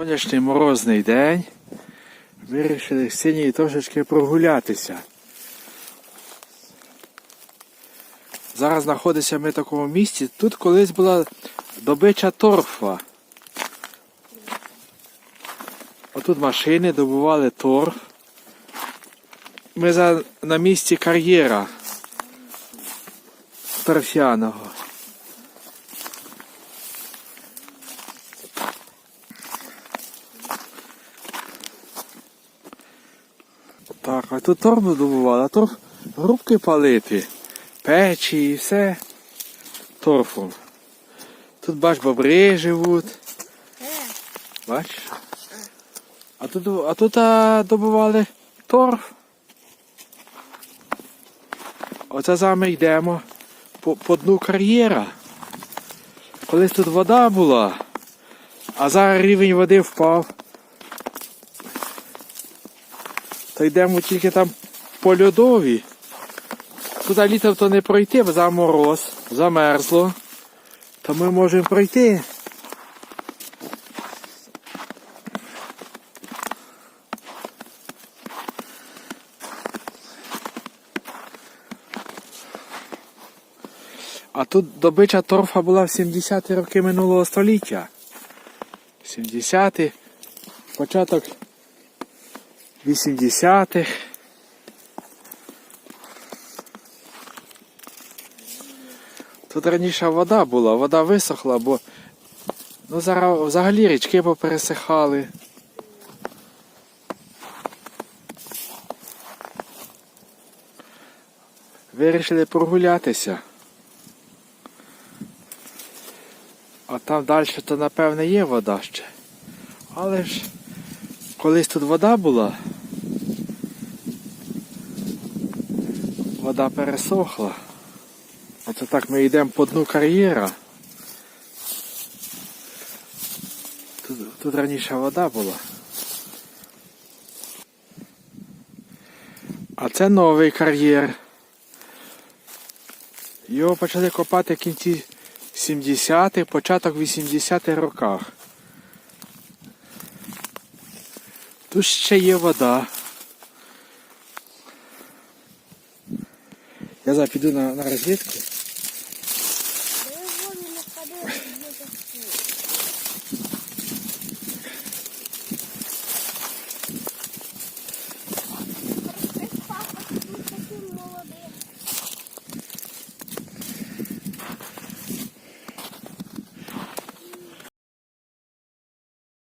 Сонячний морозний день. Вирішили з синій трошечки прогулятися. Зараз знаходимося ми в такому місці. Тут колись була добича торфа. Отут машини добували торф. Ми за, на місці кар'єра торфяного. Так, а тут торф добували, а торф грубки палити, печі і все торфом. Тут бач, бобри живуть. Бачиш? А тут, а тут а, добували торф. Оце зараз ми йдемо по, по дну кар'єра. Колись тут вода була, а зараз рівень води впав. То йдемо тільки там по льодові. Туди літом то не пройти, бо за мороз, замерзло. То ми можемо пройти. А тут добича торфа була в 70-ті роки минулого століття. 70-ті, початок 80-х. Тут раніше вода була, вода висохла, бо ну, зараз взагалі річки попересихали. Вирішили прогулятися. А там далі то напевне є вода ще. Але ж колись тут вода була. Вода пересохла. Оце так ми йдемо по дну кар'єра. Тут, тут раніше вода була. А це новий кар'єр. Його почали копати в кінці 70-х, початок 80-х роках. Тут ще є вода. Я піду на, на розвідку.